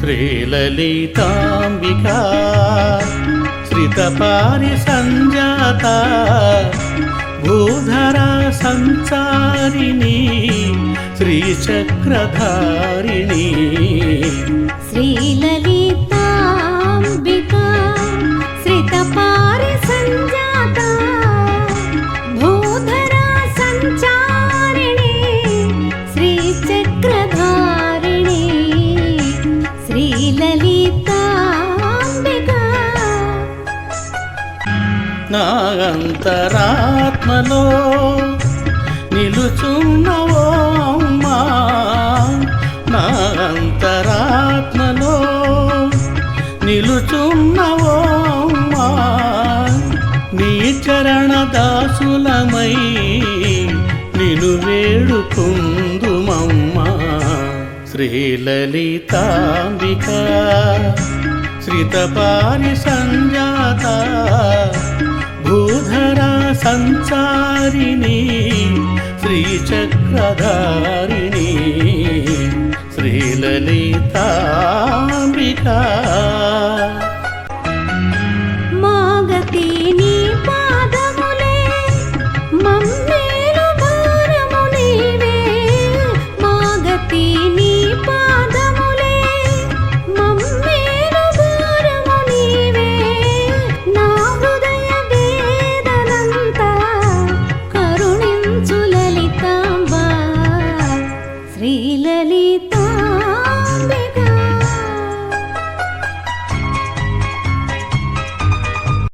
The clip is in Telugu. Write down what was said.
శ్రీలలితాంబికా శ్రితపారి సంజాత భూధరా సంచారిణి నా అంతరాత్మలో నిలుచున్నవో అమ్మా. నా అంతరాత్మలో నిలుచున్నవో అమ్మా. నీ చరణ దాసులమై నిను వేడుకుందుమమ్మ. శ్రీలలితాంబికా శ్రితపారి సంజాత భూధరా సంచారిణి శ్రీచక్రధారిణి శ్రీలలితాంబికా.